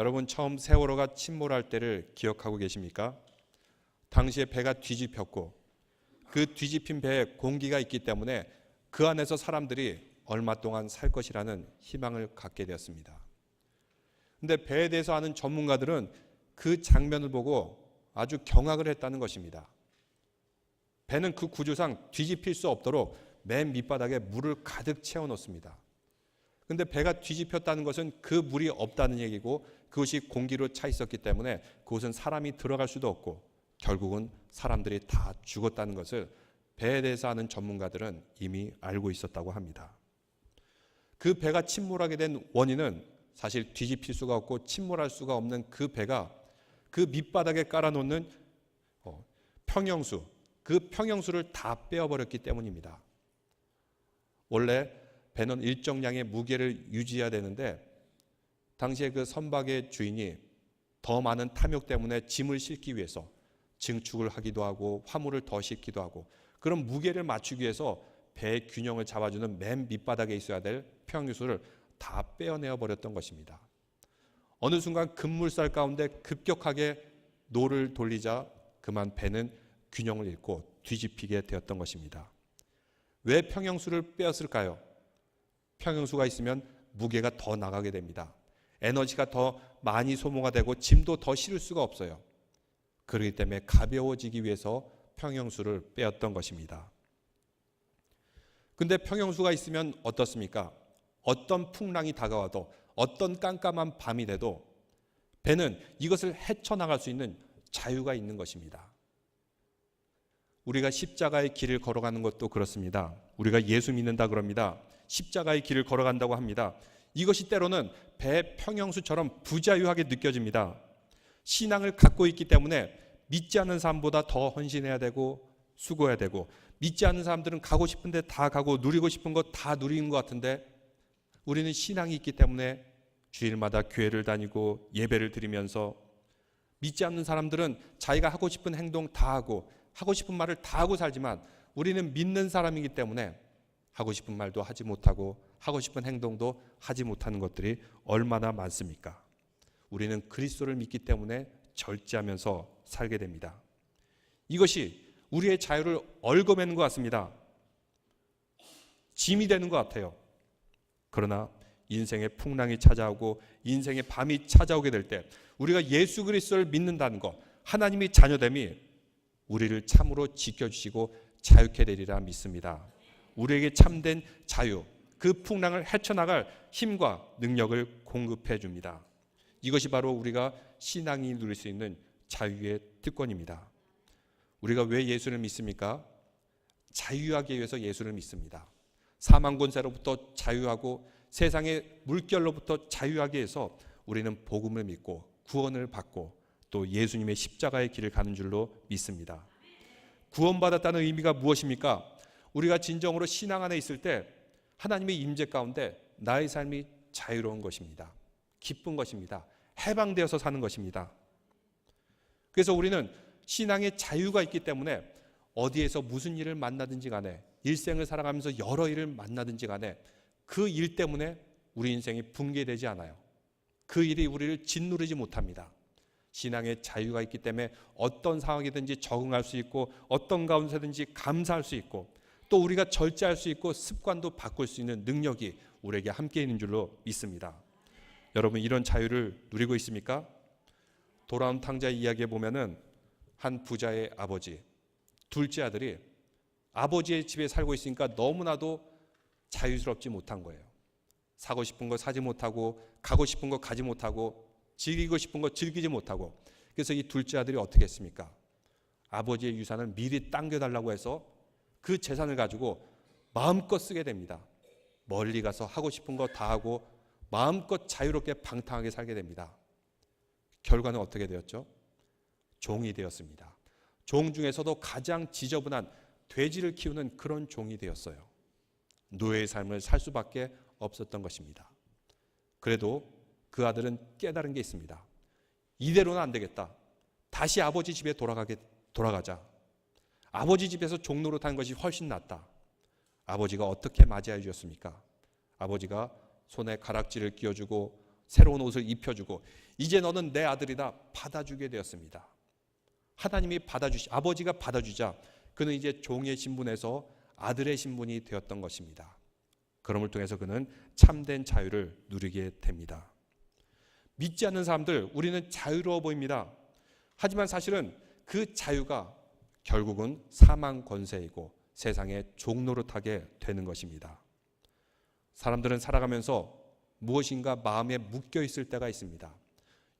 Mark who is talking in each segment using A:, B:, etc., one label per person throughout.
A: 여러분 처음 세월호가 침몰할 때를 기억하고 계십니까? 당시에 배가 뒤집혔고 그 뒤집힌 배에 공기가 있기 때문에 그 안에서 사람들이 얼마 동안 살 것이라는 희망을 갖게 되었습니다. 근데 배에 대해서 아는 전문가들은 그 장면을 보고 아주 경악을 했다는 것입니다. 배는 그 구조상 뒤집힐 수 없도록 맨 밑바닥에 물을 가득 채워 놓습니다. 근데 배가 뒤집혔다는 것은 그 물이 없다는 얘기고 그것이 공기로 차 있었기 때문에 그곳은 사람이 들어갈 수도 없고 결국은 사람들이 다 죽었다는 것을 배에 대해서 아는 전문가들은 이미 알고 있었다고 합니다. 그 배가 침몰하게 된 원인은 사실 뒤집힐 수가 없고 침몰할 수가 없는 그 배가 그 밑바닥에 깔아놓는 어, 평형수, 그 평형수를 다 빼어버렸기 때문입니다. 원래 배는 일정량의 무게를 유지해야 되는데 당시에 그 선박의 주인이 더 많은 탐욕 때문에 짐을 싣기 위해서 증축을 하기도 하고 화물을 더 싣기도 하고 그런 무게를 맞추기 위해서 배의 균형을 잡아주는 맨 밑바닥에 있어야 될 평유수를 다 빼어내어 버렸던 것입니다. 어느 순간 급물살 가운데 급격하게 노를 돌리자 그만 배는 균형을 잃고 뒤집히게 되었던 것입니다. 왜 평형수를 빼었을까요? 평형수가 있으면 무게가 더 나가게 됩니다. 에너지가 더 많이 소모가 되고 짐도 더 실을 수가 없어요. 그렇기 때문에 가벼워지기 위해서 평형수를 빼었던 것입니다. 근데 평형수가 있으면 어떻습니까? 어떤 풍랑이 다가와도 어떤 깜깜한 밤이 돼도 배는 이것을 헤쳐나갈 수 있는 자유가 있는 것입니다. 우리가 십자가의 길을 걸어가는 것도 그렇습니다. 우리가 예수 믿는다 그럽니다. 십자가의 길을 걸어간다고 합니다. 이것이 때로는 배 평형수처럼 부자유하게 느껴집니다. 신앙을 갖고 있기 때문에 믿지 않는 사람보다 더 헌신해야 되고 수고해야 되고 믿지 않는 사람들은 가고 싶은데 다 가고 누리고 싶은 것 다 누리는 것 같은데 우리는 신앙이 있기 때문에 주일마다 교회를 다니고 예배를 드리면서 믿지 않는 사람들은 자기가 하고 싶은 행동 다 하고 하고 싶은 말을 다 하고 살지만 우리는 믿는 사람이기 때문에 하고 싶은 말도 하지 못하고 하고 싶은 행동도 하지 못하는 것들이 얼마나 많습니까? 우리는 그리스도를 믿기 때문에 절제하면서 살게 됩니다. 이것이 우리의 자유를 얽어매는 것 같습니다. 짐이 되는 것 같아요. 그러나 인생의 풍랑이 찾아오고 인생의 밤이 찾아오게 될 때 우리가 예수 그리스도를 믿는다는 것, 하나님의 자녀됨이 우리를 참으로 지켜주시고 자유케 되리라 믿습니다. 우리에게 참된 자유, 그 풍랑을 헤쳐나갈 힘과 능력을 공급해 줍니다. 이것이 바로 우리가 신앙이 누릴 수 있는 자유의 특권입니다. 우리가 왜 예수를 믿습니까? 자유하기 위해서 예수를 믿습니다. 사망 권세로부터 자유하고 세상의 물결로부터 자유하기 위해서 우리는 복음을 믿고 구원을 받고 또 예수님의 십자가의 길을 가는 줄로 믿습니다. 구원받았다는 의미가 무엇입니까? 우리가 진정으로 신앙 안에 있을 때 하나님의 임재 가운데 나의 삶이 자유로운 것입니다. 기쁜 것입니다. 해방되어서 사는 것입니다. 그래서 우리는 신앙의 자유가 있기 때문에 어디에서 무슨 일을 만나든지 간에 일생을 살아가면서 여러 일을 만나든지 간에 그 일 때문에 우리 인생이 붕괴되지 않아요. 그 일이 우리를 짓누르지 못합니다. 신앙의 자유가 있기 때문에 어떤 상황이든지 적응할 수 있고 어떤 가운데든지 감사할 수 있고 또 우리가 절제할 수 있고 습관도 바꿀 수 있는 능력이 우리에게 함께 있는 줄로 믿습니다. 여러분 이런 자유를 누리고 있습니까? 돌아온 탕자 이야기에 보면은 한 부자의 아버지, 둘째 아들이 아버지의 집에 살고 있으니까 너무나도 자유스럽지 못한 거예요. 사고 싶은 거 사지 못하고 가고 싶은 거 가지 못하고 즐기고 싶은 거 즐기지 못하고 그래서 이 둘째 아들이 어떻게 했습니까? 아버지의 유산을 미리 당겨달라고 해서 그 재산을 가지고 마음껏 쓰게 됩니다. 멀리 가서 하고 싶은 거 다 하고 마음껏 자유롭게 방탕하게 살게 됩니다. 결과는 어떻게 되었죠? 종이 되었습니다. 종 중에서도 가장 지저분한 돼지를 키우는 그런 종이 되었어요. 노예의 삶을 살 수밖에 없었던 것입니다. 그래도 그 아들은 깨달은 게 있습니다. 이대로는 안 되겠다. 다시 아버지 집에 돌아가게 돌아가자. 아버지 집에서 종로로 탄 것이 훨씬 낫다. 아버지가 어떻게 맞이해 주셨습니까? 아버지가 손에 가락지를 끼워주고 새로운 옷을 입혀주고 이제 너는 내 아들이다 받아주게 되었습니다. 하나님이 받아주시 아버지가 받아주자 그는 이제 종의 신분에서 아들의 신분이 되었던 것입니다. 그럼을 통해서 그는 참된 자유를 누리게 됩니다. 믿지 않는 사람들 우리는 자유로워 보입니다. 하지만 사실은 그 자유가 결국은 사망 권세이고 세상의 종노릇하게 되는 것입니다. 사람들은 살아가면서 무엇인가 마음에 묶여 있을 때가 있습니다.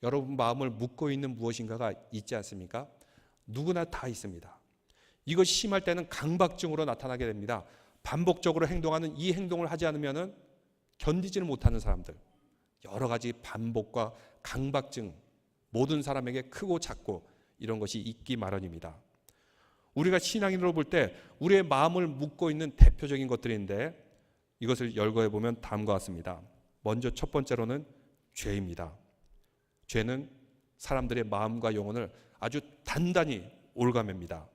A: 여러분 마음을 묶고 있는 무엇인가가 있지 않습니까? 누구나 다 있습니다. 이것이 심할 때는 강박증으로 나타나게 됩니다. 반복적으로 행동하는 이 행동을 하지 않으면은 견디지를 못하는 사람들. 여러 가지 반복과 강박증 모든 사람에게 크고 작고 이런 것이 있기 마련입니다. 우리가 신앙인으로 볼 때 우리의 마음을 묶고 있는 대표적인 것들인데 이것을 열거해 보면 다음과 같습니다. 먼저 첫 번째로는 죄입니다. 죄는 사람들의 마음과 영혼을 아주 단단히 올가맵니다.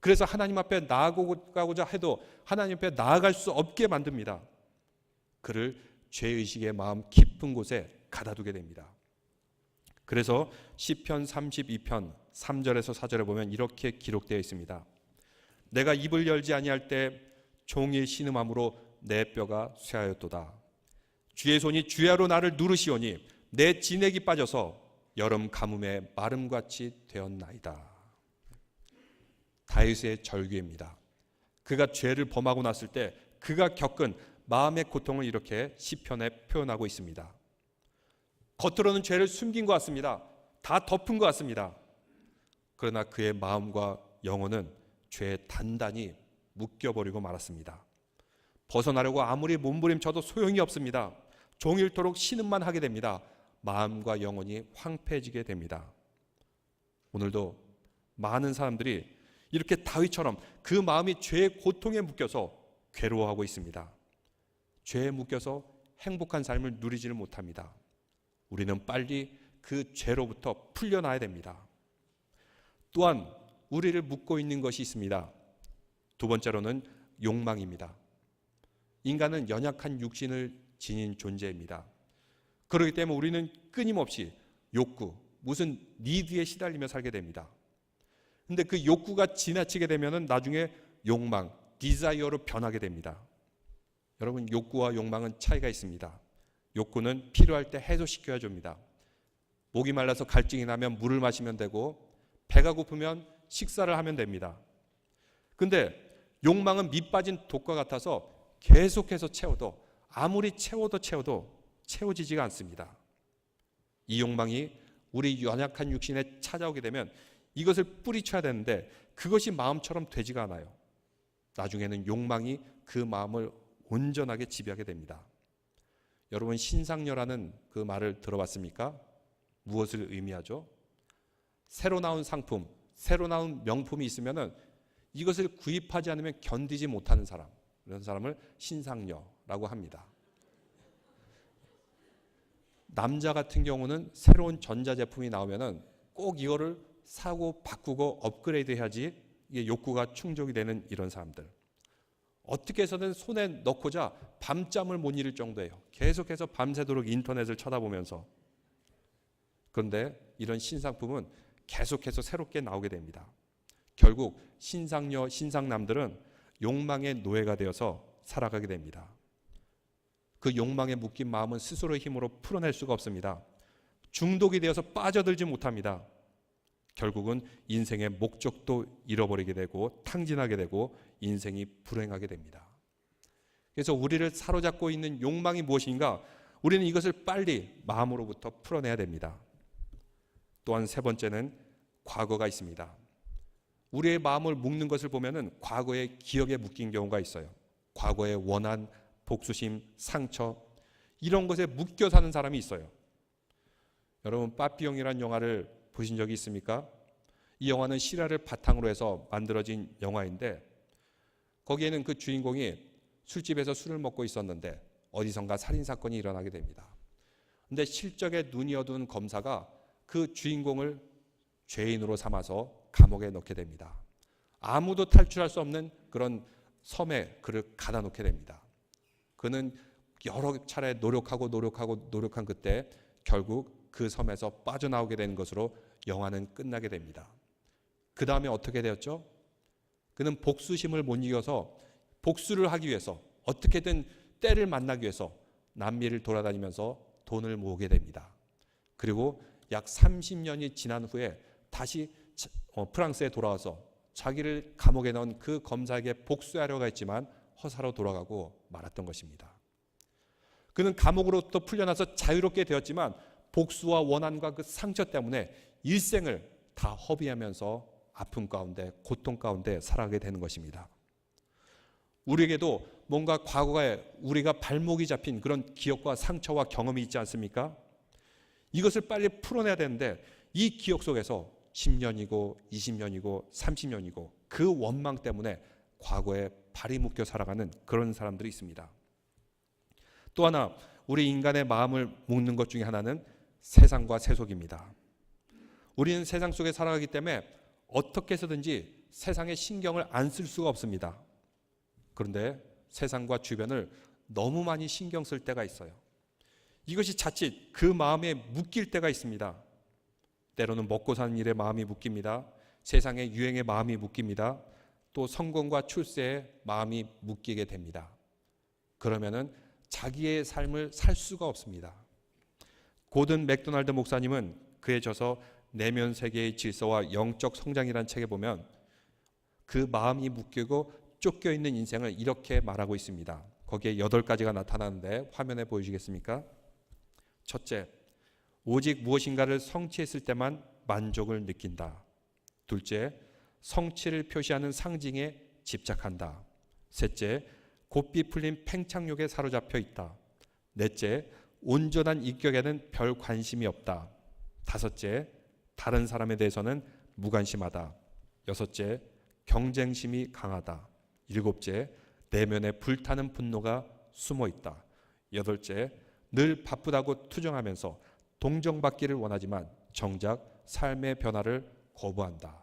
A: 그래서 하나님 앞에 나아가고자 해도 하나님 앞에 나아갈 수 없게 만듭니다. 그를 죄의식의 마음 깊은 곳에 가다두게 됩니다. 그래서 시편 32편 3절에서 4절에 보면 이렇게 기록되어 있습니다. 내가 입을 열지 아니할 때 종의 신음함으로 내 뼈가 쇠하였도다. 주의 손이 주야로 나를 누르시오니 내 진액이 빠져서 여름 가뭄에 마름같이 되었나이다. 다윗의 절규입니다. 그가 죄를 범하고 났을 때 그가 겪은 마음의 고통을 이렇게 시편에 표현하고 있습니다. 겉으로는 죄를 숨긴 것 같습니다. 다 덮은 것 같습니다. 그러나 그의 마음과 영혼은 죄에 단단히 묶여버리고 말았습니다. 벗어나려고 아무리 몸부림쳐도 소용이 없습니다. 종일토록 신음만 하게 됩니다. 마음과 영혼이 황폐해지게 됩니다. 오늘도 많은 사람들이 이렇게 다윗처럼 그 마음이 죄의 고통에 묶여서 괴로워하고 있습니다. 죄에 묶여서 행복한 삶을 누리지를 못합니다. 우리는 빨리 그 죄로부터 풀려나야 됩니다. 또한 우리를 묶고 있는 것이 있습니다. 두 번째로는 욕망입니다. 인간은 연약한 육신을 지닌 존재입니다. 그렇기 때문에 우리는 끊임없이 욕구, 무슨 니드에 시달리며 살게 됩니다. 근데 그 욕구가 지나치게 되면은 나중에 욕망, 디자이어로 변하게 됩니다. 여러분 욕구와 욕망은 차이가 있습니다. 욕구는 필요할 때 해소시켜야 줍니다. 목이 말라서 갈증이 나면 물을 마시면 되고 배가 고프면 식사를 하면 됩니다. 근데 욕망은 밑 빠진 독과 같아서 계속해서 채워도 아무리 채워도 채워도 채워지지가 않습니다. 이 욕망이 우리 연약한 육신에 찾아오게 되면 이것을 뿌리쳐야 되는데 그것이 마음처럼 되지가 않아요. 나중에는 욕망이 그 마음을 온전하게 지배하게 됩니다. 여러분 신상녀라는 그 말을 들어봤습니까? 무엇을 의미하죠? 새로 나온 상품, 새로 나온 명품이 있으면은 이것을 구입하지 않으면 견디지 못하는 사람, 이런 사람을 신상녀라고 합니다. 남자 같은 경우는 새로운 전자 제품이 나오면은 꼭 이거를 사고 바꾸고 업그레이드 해야지 이게 욕구가 충족이 되는 이런 사람들. 어떻게 해서든 손에 넣고자 밤잠을 못 이룰 정도예요. 계속해서 밤새도록 인터넷을 쳐다보면서. 그런데 이런 신상품은 계속해서 새롭게 나오게 됩니다. 결국 신상녀, 신상남들은 욕망의 노예가 되어서 살아가게 됩니다. 그 욕망에 묶인 마음은 스스로의 힘으로 풀어낼 수가 없습니다. 중독이 되어서 빠져들지 못합니다. 결국은 인생의 목적도 잃어버리게 되고 탕진하게 되고 인생이 불행하게 됩니다. 그래서 우리를 사로잡고 있는 욕망이 무엇인가? 우리는 이것을 빨리 마음으로부터 풀어내야 됩니다. 또한 세 번째는 과거가 있습니다. 우리의 마음을 묶는 것을 보면은 과거의 기억에 묶인 경우가 있어요. 과거의 원한, 복수심, 상처 이런 것에 묶여 사는 사람이 있어요. 여러분 빠삐용이라는 영화를 보신 적이 있습니까? 이 영화는 실화를 바탕으로 해서 만들어진 영화인데 거기에는 그 주인공이 술집에서 술을 먹고 있었는데 어디선가 살인 사건이 일어나게 됩니다. 근데 실적에 눈이 어두운 검사가 그 주인공을 죄인으로 삼아서 감옥에 넣게 됩니다. 아무도 탈출할 수 없는 그런 섬에 그를 가다 놓게 됩니다. 그는 여러 차례 노력하고 노력하고 노력한 그때 결국 그 섬에서 빠져나오게 되는 것으로 영화는 끝나게 됩니다. 그 다음에 어떻게 되었죠? 그는 복수심을 못 이겨서 복수를 하기 위해서 어떻게든 때를 만나기 위해서 남미를 돌아다니면서 돈을 모으게 됩니다. 그리고 약 30년이 지난 후에 다시 차- 어, 프랑스에 돌아와서 자기를 감옥에 넣은 그 검사에게 복수하려고 했지만 허사로 돌아가고 말았던 것입니다. 그는 감옥으로부터 풀려나서 자유롭게 되었지만 복수와 원한과 그 상처 때문에 일생을 다 허비하면서 아픔 가운데 고통 가운데 살아가게 되는 것입니다. 우리에게도 뭔가 과거에 우리가 발목이 잡힌 그런 기억과 상처와 경험이 있지 않습니까? 이것을 빨리 풀어내야 되는데 이 기억 속에서 10년이고 20년이고 30년이고 그 원망 때문에 과거에 발이 묶여 살아가는 그런 사람들이 있습니다. 또 하나 우리 인간의 마음을 묶는 것 중에 하나는 세상과 세속입니다. 우리는 세상 속에 살아가기 때문에 어떻게 해서든지 세상에 신경을 안 쓸 수가 없습니다. 그런데 세상과 주변을 너무 많이 신경 쓸 때가 있어요. 이것이 자칫 그 마음에 묶일 때가 있습니다. 때로는 먹고 사는 일에 마음이 묶입니다. 세상의 유행에 마음이 묶입니다. 또 성공과 출세에 마음이 묶이게 됩니다. 그러면은 자기의 삶을 살 수가 없습니다. 고든 맥도날드 목사님은 그에 져서 내면 세계의 질서와 영적 성장이라는 책에 보면 그 마음이 묶이고 쫓겨 있는 인생을 이렇게 말하고 있습니다. 거기에 여덟 가지가 나타나는데 화면에 보여주겠습니까? 첫째, 오직 무엇인가를 성취했을 때만 만족을 느낀다. 둘째, 성취를 표시하는 상징에 집착한다. 셋째, 곱비 풀린 팽창욕에 사로잡혀 있다. 넷째, 온전한 인격에는 별 관심이 없다. 다섯째, 다른 사람에 대해서는 무관심하다. 여섯째, 경쟁심이 강하다. 일곱째, 내면에 불타는 분노가 숨어 있다. 여덟째, 늘 바쁘다고 투정하면서 동정받기를 원하지만 정작 삶의 변화를 거부한다.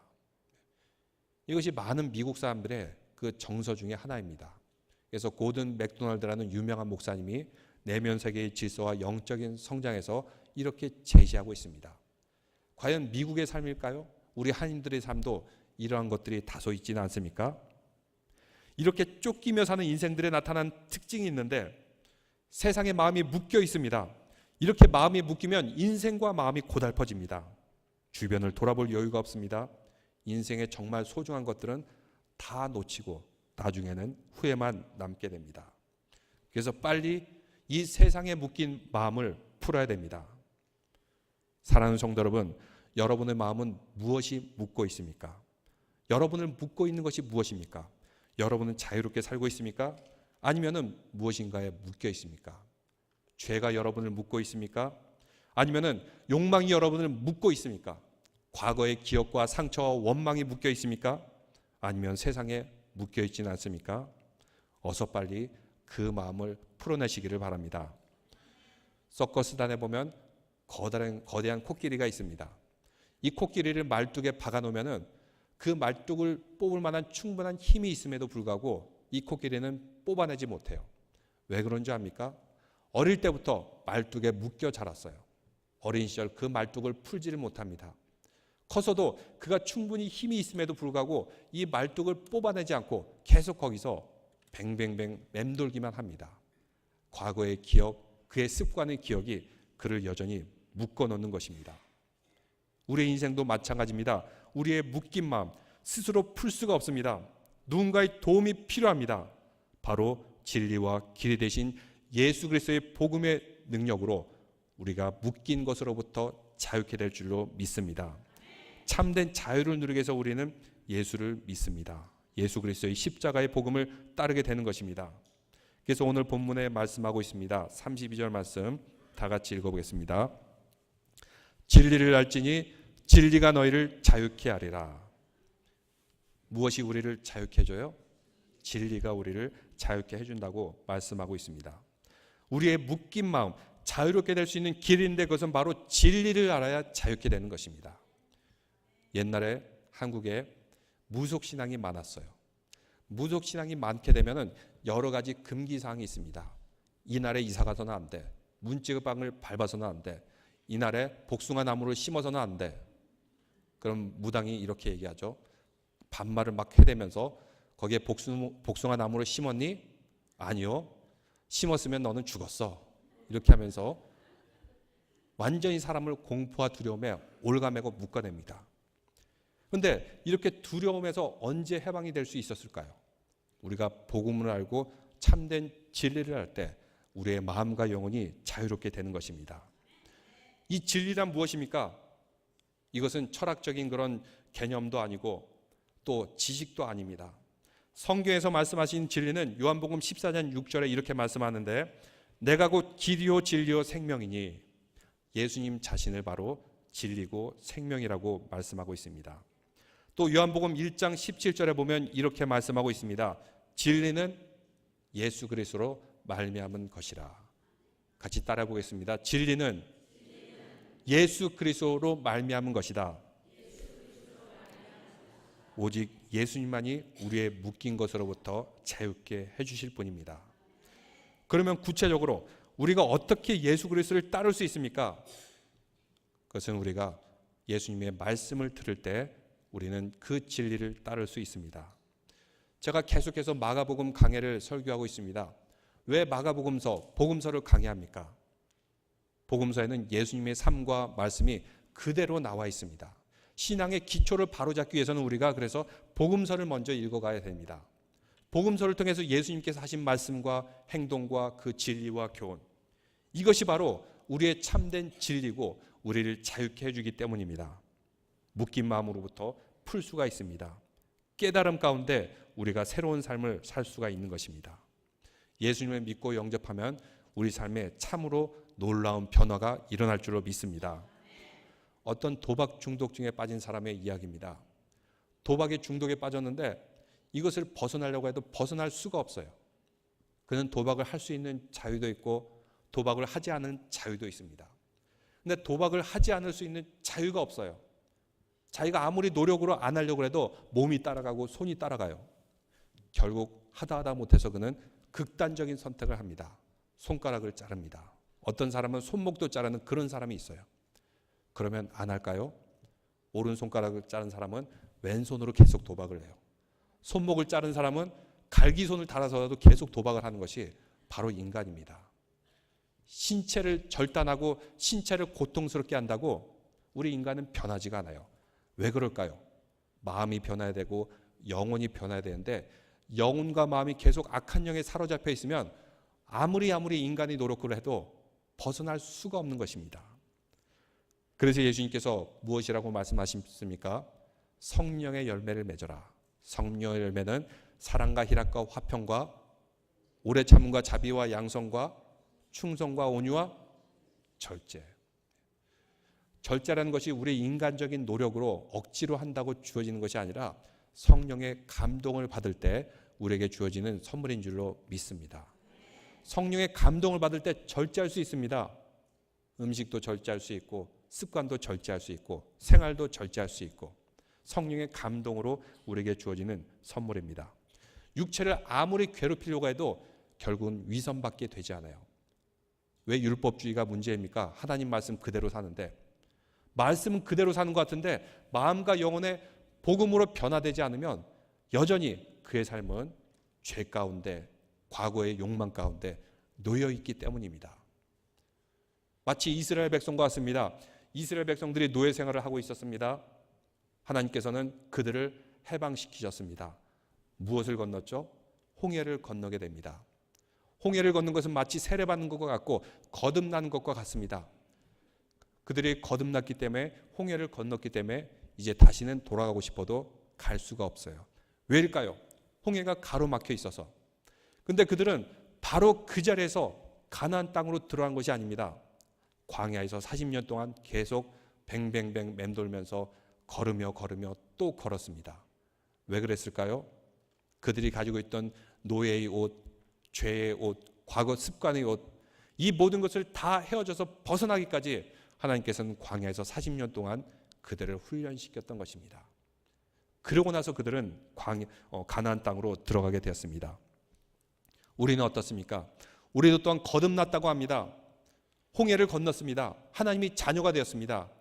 A: 이것이 많은 미국 사람들의 그 정서 중에 하나입니다. 그래서 고든 맥도날드라는 유명한 목사님이 내면 세계의 질서와 영적인 성장에서 이렇게 제시하고 있습니다. 과연 미국의 삶일까요? 우리 한인들의 삶도 이러한 것들이 다소 있지는 않습니까? 이렇게 쫓기며 사는 인생들에 나타난 특징이 있는데 세상에 마음이 묶여 있습니다. 이렇게 마음이 묶이면 인생과 마음이 고달퍼집니다. 주변을 돌아볼 여유가 없습니다. 인생에 정말 소중한 것들은 다 놓치고 나중에는 후회만 남게 됩니다. 그래서 빨리 이 세상에 묶인 마음을 풀어야 됩니다. 사랑하는 성도 여러분, 여러분의 마음은 무엇이 묶고 있습니까? 여러분을 묶고 있는 것이 무엇입니까? 여러분은 자유롭게 살고 있습니까? 아니면은 무엇인가에 묶여 있습니까? 죄가 여러분을 묶고 있습니까? 아니면은 욕망이 여러분을 묶고 있습니까? 과거의 기억과 상처와 원망이 묶여 있습니까? 아니면 세상에 묶여 있지는 않습니까? 어서 빨리 그 마음을 풀어내시기를 바랍니다. 서커스단에 보면 거대한, 거대한 코끼리가 있습니다. 이 코끼리를 말뚝에 박아 놓으면은 그 말뚝을 뽑을 만한 충분한 힘이 있음에도 불구하고 이 코끼리는 뽑아내지 못해요. 왜 그런 줄 압니까? 어릴 때부터 말뚝에 묶여 자랐어요. 어린 시절 그 말뚝을 풀지를 못합니다. 커서도 그가 충분히 힘이 있음에도 불구하고 이 말뚝을 뽑아내지 않고 계속 거기서 뱅뱅뱅 맴돌기만 합니다. 과거의 기억, 그의 습관의 기억이 그를 여전히 묶어 놓는 것입니다. 우리의 인생도 마찬가지입니다. 우리의 묶인 마음 스스로 풀 수가 없습니다. 누군가의 도움이 필요합니다. 바로 진리와 길이 되신 예수 그리스도의 복음의 능력으로 우리가 묶인 것으로부터 자유케 될 줄로 믿습니다. 참된 자유를 누리기 위해서 우리는 예수를 믿습니다. 예수 그리스도의 십자가의 복음을 따르게 되는 것입니다. 그래서 오늘 본문에 말씀하고 있습니다. 32절 말씀 다 같이 읽어보겠습니다. 진리를 알지니 진리가 너희를 자유케 하리라. 무엇이 우리를 자유케 해줘요? 진리가 우리를 자유케 해준다고 말씀하고 있습니다. 우리의 묶인 마음 자유롭게 될 수 있는 길인데 그것은 바로 진리를 알아야 자유케 되는 것입니다. 옛날에 한국에 무속 신앙이 많았어요. 무속 신앙이 많게 되면은 여러 가지 금기 사항이 있습니다. 이 날에 이사 가서는 안 돼. 문지방을 밟아서는 안 돼. 이날에 복숭아 나무를 심어서는 안 돼. 그럼 무당이 이렇게 얘기하죠. 반말을 막 해대면서 거기에 복숭, 복숭아 나무를 심었니? 아니요. 심었으면 너는 죽었어. 이렇게 하면서 완전히 사람을 공포와 두려움에 올가매고 묶어냅니다. 그런데 이렇게 두려움에서 언제 해방이 될 수 있었을까요? 우리가 복음을 알고 참된 진리를 할 때 우리의 마음과 영혼이 자유롭게 되는 것입니다. 이 진리란 무엇입니까? 이것은 철학적인 그런 개념도 아니고 또 지식도 아닙니다. 성경에서 말씀하신 진리는 요한복음 14장 6절에 이렇게 말씀하는데 내가 곧 길이요 진리요 생명이니 예수님 자신을 바로 진리고 생명이라고 말씀하고 있습니다. 또 요한복음 1장 17절에 보면 이렇게 말씀하고 있습니다. 진리는 예수 그리스도로 말미암은 것이라. 같이 따라 보겠습니다. 진리는 예수 그리스도로 말미암은 것이다. 오직 예수님만이 우리의 묶인 것으로부터 자유케 해 주실 분입니다. 그러면 구체적으로 우리가 어떻게 예수 그리스도를 따를 수 있습니까? 그것은 우리가 예수님의 말씀을 들을 때 우리는 그 진리를 따를 수 있습니다. 제가 계속해서 마가복음 강해를 설교하고 있습니다. 왜 마가복음서, 복음서를 강해합니까? 복음서에는 예수님의 삶과 말씀이 그대로 나와 있습니다. 신앙의 기초를 바로잡기 위해서는 우리가 그래서 복음서를 먼저 읽어가야 됩니다. 복음서를 통해서 예수님께서 하신 말씀과 행동과 그 진리와 교훈 이것이 바로 우리의 참된 진리고 우리를 자유케 해주기 때문입니다. 묶인 마음으로부터 풀 수가 있습니다. 깨달음 가운데 우리가 새로운 삶을 살 수가 있는 것입니다. 예수님을 믿고 영접하면 우리 삶에 참으로 놀라운 변화가 일어날 줄로 믿습니다. 어떤 도박 중독증에 빠진 사람의 이야기입니다. 도박의 중독에 빠졌는데 이것을 벗어나려고 해도 벗어날 수가 없어요. 그는 도박을 할 수 있는 자유도 있고 도박을 하지 않은 자유도 있습니다. 근데 도박을 하지 않을 수 있는 자유가 없어요. 자기가 아무리 노력으로 안 하려고 해도 몸이 따라가고 손이 따라가요. 결국 하다 하다 못해서 그는 극단적인 선택을 합니다. 손가락을 자릅니다. 어떤 사람은 손목도 자르는 그런 사람이 있어요. 그러면 안 할까요? 오른손가락을 자른 사람은 왼손으로 계속 도박을 해요. 손목을 자른 사람은 갈기손을 달아서라도 계속 도박을 하는 것이 바로 인간입니다. 신체를 절단하고 신체를 고통스럽게 한다고 우리 인간은 변하지가 않아요. 왜 그럴까요? 마음이 변해야 되고 영혼이 변해야 되는데 영혼과 마음이 계속 악한 영에 사로잡혀 있으면 아무리 아무리 인간이 노력을 해도 벗어날 수가 없는 것입니다. 그래서 예수님께서 무엇이라고 말씀하십니까? 성령의 열매를 맺어라. 성령의 열매는 사랑과 희락과 화평과 오래 참음과 자비와 양성과 충성과 온유와 절제. 절제라는 것이 우리 인간적인 노력으로 억지로 한다고 주어지는 것이 아니라 성령의 감동을 받을 때 우리에게 주어지는 선물인 줄로 믿습니다. 성령의 감동을 받을 때 절제할 수 있습니다. 음식도 절제할 수 있고 습관도 절제할 수 있고 생활도 절제할 수 있고 성령의 감동으로 우리에게 주어지는 선물입니다. 육체를 아무리 괴롭히려고 해도 결국은 위선받게 되지 않아요. 왜 율법주의가 문제입니까? 하나님 말씀 그대로 사는데 말씀은 그대로 사는 것 같은데 마음과 영혼의 복음으로 변화되지 않으면 여전히 그의 삶은 죄 가운데 과거의 욕망 가운데 놓여 있기 때문입니다. 마치 이스라엘 백성과 같습니다. 이스라엘 백성들이 노예 생활을 하고 있었습니다. 하나님께서는 그들을 해방시키셨습니다. 무엇을 건넜죠? 홍해를 건너게 됩니다. 홍해를 걷는 것은 마치 세례받는 것과 같고 거듭나는 것과 같습니다. 그들이 거듭났기 때문에 홍해를 건넜기 때문에 이제 다시는 돌아가고 싶어도 갈 수가 없어요. 왜일까요? 홍해가 가로막혀 있어서. 근데 그들은 바로 그 자리에서 가나안 땅으로 들어간 것이 아닙니다. 광야에서 40년 동안 계속 뱅뱅뱅 맴돌면서 걸으며 걸으며 또 걸었습니다. 왜 그랬을까요? 그들이 가지고 있던 노예의 옷, 죄의 옷, 과거 습관의 옷, 이 모든 것을 다 헤어져서 벗어나기까지 하나님께서는 광야에서 40년 동안 그들을 훈련시켰던 것입니다. 그러고 나서 그들은 광, 어, 가나안 땅으로 들어가게 되었습니다. 우리는 어떻습니까? 우리도 또한 거듭났다고 합니다. 홍해를 건넜습니다. 하나님이 자녀가 되었습니다.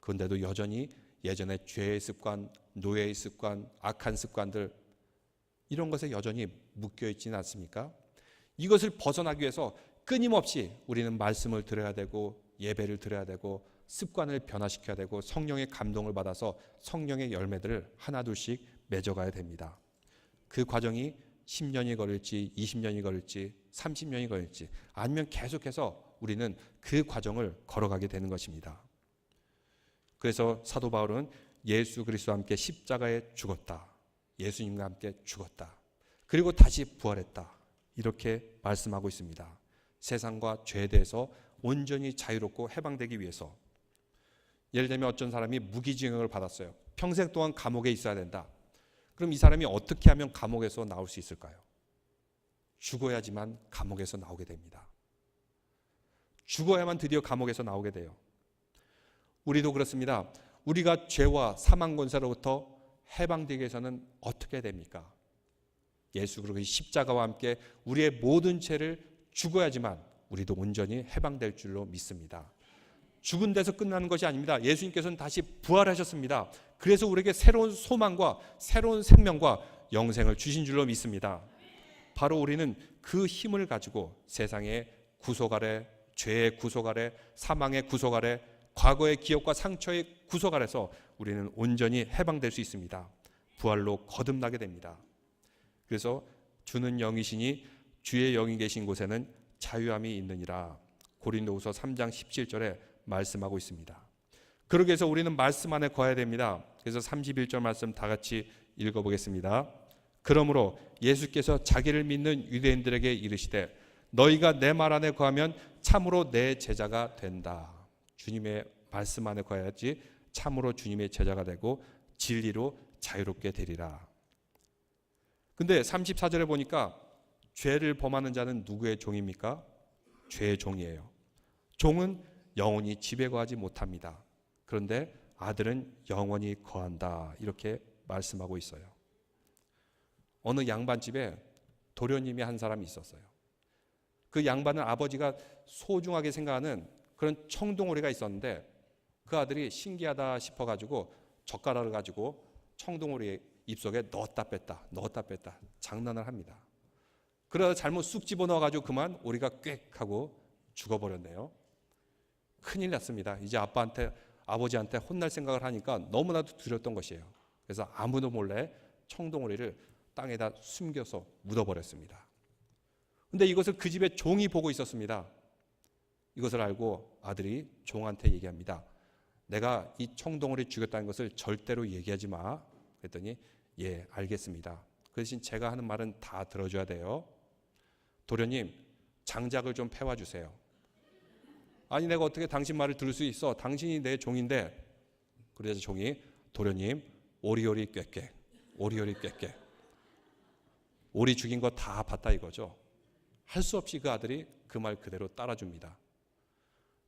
A: 그런데도 여전히 예전의 죄의 습관, 노예의 습관, 악한 습관들 이런 것에 여전히 묶여 있지는 않습니까? 이것을 벗어나기 위해서 끊임없이 우리는 말씀을 들어야 되고 예배를 드려야 되고 습관을 변화시켜야 되고 성령의 감동을 받아서 성령의 열매들을 하나둘씩 맺어가야 됩니다. 그 과정이 10년이 걸릴지 20년이 걸릴지 30년이 걸릴지 아니면 계속해서 우리는 그 과정을 걸어가게 되는 것입니다. 그래서 사도 바울은 예수 그리스도와 함께 십자가에 죽었다. 예수님과 함께 죽었다. 그리고 다시 부활했다. 이렇게 말씀하고 있습니다. 세상과 죄에 대해서 온전히 자유롭고 해방되기 위해서 예를 들면 어떤 사람이 무기징역을 받았어요. 평생 동안 감옥에 있어야 된다. 그럼 이 사람이 어떻게 하면 감옥에서 나올 수 있을까요? 죽어야지만 감옥에서 나오게 됩니다. 죽어야만 드디어 감옥에서 나오게 돼요. 우리도 그렇습니다. 우리가 죄와 사망 권세로부터 해방되기 위해서는 어떻게 됩니까? 예수 그리스도의 십자가와 함께 우리의 모든 죄를 죽어야지만 우리도 온전히 해방될 줄로 믿습니다. 죽은 데서 끝나는 것이 아닙니다. 예수님께서는 다시 부활하셨습니다. 그래서 우리에게 새로운 소망과 새로운 생명과 영생을 주신 줄로 믿습니다. 바로 우리는 그 힘을 가지고 세상의 구속 아래, 죄의 구속 아래, 사망의 구속 아래, 과거의 기억과 상처의 구속 아래서 우리는 온전히 해방될 수 있습니다. 부활로 거듭나게 됩니다. 그래서 주는 영이시니 주의 영이 계신 곳에는 자유함이 있느니라. 고린도후서 3장 17절에 말씀하고 있습니다. 그러기 위해서 우리는 말씀 안에 거해야 됩니다. 그래서 31절 말씀 다 같이 읽어 보겠습니다. 그러므로 예수께서 자기를 믿는 유대인들에게 이르시되 너희가 내 말 안에 거하면 참으로 내 제자가 된다. 주님의 말씀 안에 거해야지 참으로 주님의 제자가 되고 진리로 자유롭게 되리라. 근데 34절에 보니까 죄를 범하는 자는 누구의 종입니까? 죄의 종이에요. 종은 영원히 지배 거하지 못합니다. 그런데 아들은 영원히 거한다. 이렇게 말씀하고 있어요. 어느 양반 집에 도련님이 한 사람이 있었어요. 그 양반은 아버지가 소중하게 생각하는 그런 청동오리가 있었는데 그 아들이 신기하다 싶어 가지고 젓가락을 가지고 청동오리 입속에 넣었다 뺐다 넣었다 뺐다 장난을 합니다. 그러다 잘못 쑥 집어넣어 가지고 그만 오리가 꽥 하고 죽어버렸네요. 큰일 났습니다. 이제 아빠한테 아버지한테 혼날 생각을 하니까 너무나도 두렸던 것이에요. 그래서 아무도 몰래 청동오리를 땅에다 숨겨서 묻어버렸습니다. 근데 이것을 그 집의 종이 보고 있었습니다. 이것을 알고 아들이 종한테 얘기합니다. 내가 이 청동오리 죽였다는 것을 절대로 얘기하지 마. 그랬더니 예, 알겠습니다. 그 대신 제가 하는 말은 다 들어줘야 돼요. 도련님, 장작을 좀 패와 주세요. 아니 내가 어떻게 당신 말을 들을 수 있어? 당신이 내 종인데. 그래서 종이 도련님, 오리오리 꾀꾀, 오리오리 꾀꾀. 오리 죽인 거 다 봤다 이거죠. 할 수 없이 그 아들이 그 말 그대로 따라줍니다.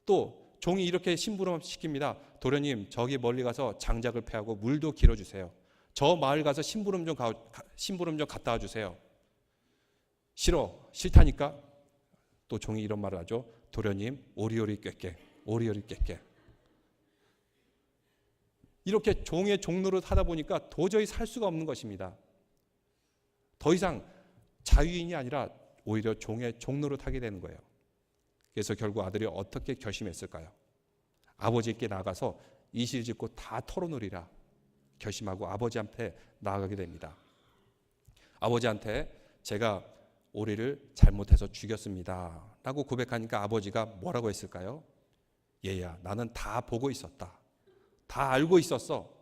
A: 또 종이 이렇게 심부름 시킵니다. 도련님, 저기 멀리 가서 장작을 패하고 물도 길어 주세요. 저 마을 가서 심부름 좀 가, 심부름 좀 갔다 와 주세요. 싫어, 싫다니까. 또 종이 이런 말을 하죠. 도련님, 오리오리 꾀깨, 오리오리 꾀깨. 이렇게 종의 종로를 하다 보니까 도저히 살 수가 없는 것입니다. 더 이상 자유인이 아니라 오히려 종의 종로를 타게 되는 거예요. 그래서 결국 아들이 어떻게 결심했을까요? 아버지께 나가서 이실 짓고 다 털어놓으리라 결심하고 아버지한테 나아가게 됩니다. 아버지한테 제가 오리를 잘못해서 죽였습니다. 라고 고백하니까 아버지가 뭐라고 했을까요? 얘야, 나는 다 보고 있었다. 다 알고 있었어.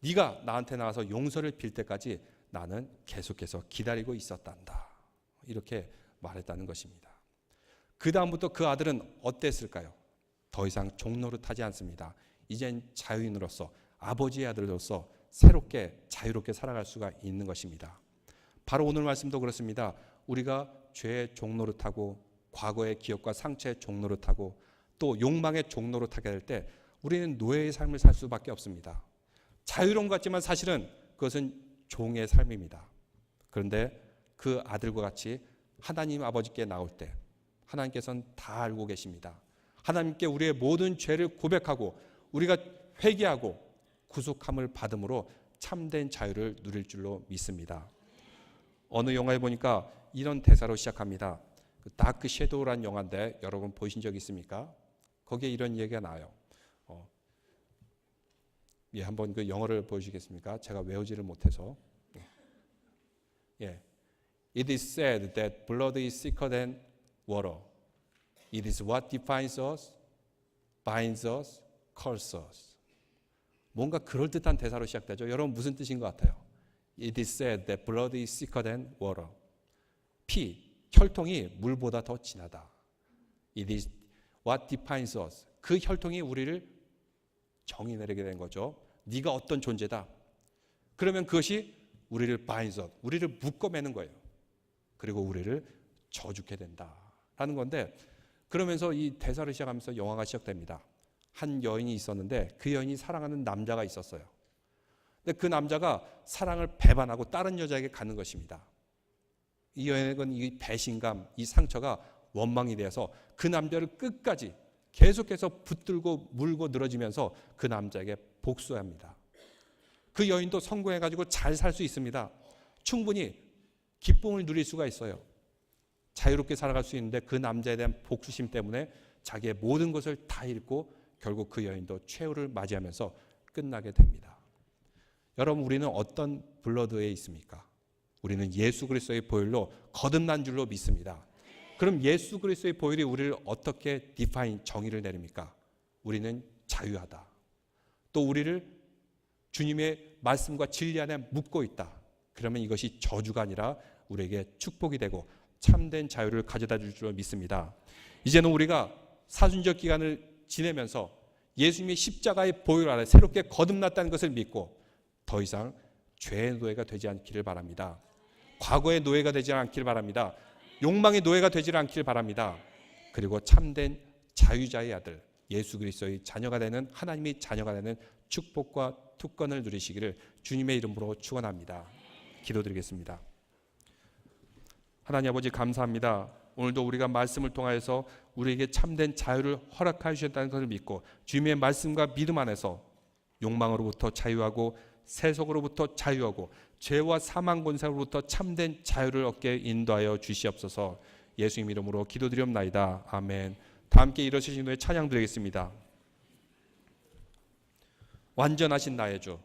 A: 네가 나한테 나와서 용서를 빌 때까지 나는 계속해서 기다리고 있었단다. 이렇게 말했다는 것입니다. 그 다음부터 그 아들은 어땠을까요? 더 이상 종로를 타지 않습니다. 이젠 자유인으로서 아버지의 아들로서 새롭게 자유롭게 살아갈 수가 있는 것입니다. 바로 오늘 말씀도 그렇습니다. 우리가 죄의 종로를 타고 과거의 기억과 상처의 종로를 타고 또 욕망의 종로를 타게 될 때 우리는 노예의 삶을 살 수밖에 없습니다. 자유로운 것 같지만 사실은 그것은 종의 삶입니다. 그런데 그 아들과 같이 하나님 아버지께 나올 때 하나님께서는 다 알고 계십니다. 하나님께 우리의 모든 죄를 고백하고 우리가 회개하고 구속함을 받음으로 참된 자유를 누릴 줄로 믿습니다. 어느 영화에 보니까 이런 대사로 시작합니다. 그 다크 섀도우란 영화인데 여러분 보신 적 있습니까? 거기에 이런 얘기가 나와요. 어, 예, 한번 그 영어를 보여주시겠습니까? 제가 외우지를 못해서. 예. It is said that blood is thicker than water. It is what defines us, binds us, calls us. 뭔가 그럴듯한 대사로 시작되죠. 여러분 무슨 뜻인 것 같아요? It is said that blood is thicker than water. 피, 혈통이 물보다 더 진하다. It is what defines us. 그 혈통이 우리를 정의 내리게 된 거죠. 네가 어떤 존재다. 그러면 그것이 우리를 binds us, 우리를 묶어매는 거예요. 그리고 우리를 저주게 된다라는 건데 그러면서 이 대사를 시작하면서 영화가 시작됩니다. 한 여인이 있었는데 그 여인이 사랑하는 남자가 있었어요. 근데 그 남자가 사랑을 배반하고 다른 여자에게 가는 것입니다. 이 여인은 이 배신감, 이 상처가 원망이 되어서 그 남자를 끝까지 계속해서 붙들고 물고 늘어지면서 그 남자에게 복수합니다. 그 여인도 성공해가지고 잘 살 수 있습니다. 충분히 기쁨을 누릴 수가 있어요. 자유롭게 살아갈 수 있는데 그 남자에 대한 복수심 때문에 자기의 모든 것을 다 잃고 결국 그 여인도 최후를 맞이하면서 끝나게 됩니다. 여러분 우리는 어떤 블러드에 있습니까? 우리는 예수 그리스도의 보혈로 거듭난 줄로 믿습니다. 그럼 예수 그리스도의 보혈이 우리를 어떻게 디파인 정의를 내립니까? 우리는 자유하다. 또 우리를 주님의 말씀과 진리 안에 묶고 있다. 그러면 이것이 저주가 아니라 우리에게 축복이 되고 참된 자유를 가져다 줄 줄로 믿습니다. 이제는 우리가 사순적 기간을 지내면서 예수님의 십자가의 보혈 아래 새롭게 거듭났다는 것을 믿고 더 이상 죄의 노예가 되지 않기를 바랍니다. 과거의 노예가 되지 않기를 바랍니다. 욕망의 노예가 되지 않기를 바랍니다. 그리고 참된 자유자의 아들 예수 그리스도의 자녀가 되는 하나님의 자녀가 되는 축복과 특권을 누리시기를 주님의 이름으로 축원합니다. 기도드리겠습니다. 하나님 아버지 감사합니다. 오늘도 우리가 말씀을 통하여서 우리에게 참된 자유를 허락하여 주셨다는 것을 믿고 주님의 말씀과 믿음 안에서 욕망으로부터 자유하고 세속으로부터 자유하고 죄와 사망 권세로부터 참된 자유를 얻게 인도하여 주시옵소서. 예수님 이름으로 기도드리옵나이다. 아멘. 다 함께 일어서신 후에 찬양 드리겠습니다. 완전하신 나의 주.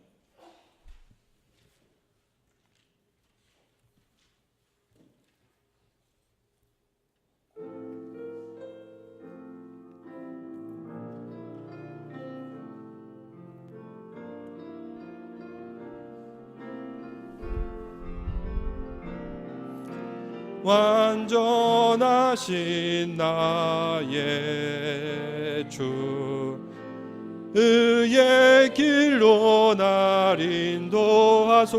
A: 하신 나의 주 의의 길로 날 인도하소서.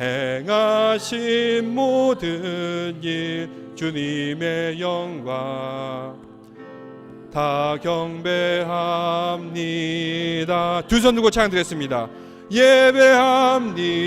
A: 행하신 모든 일 주님의 영광 다 경배합니다. 두 손 들고 찬양 드렸습니다. 예배합니다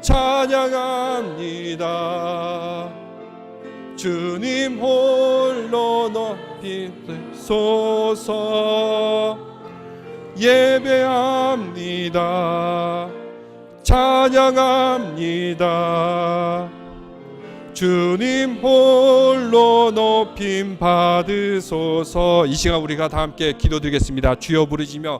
A: 찬양합니다. 주님 홀로 높이소서 예배합니다. 찬양합니다. 주님 홀로 높임 받으소서 이 시간 우리가 다 함께 기도드리겠습니다. 주여 부르시며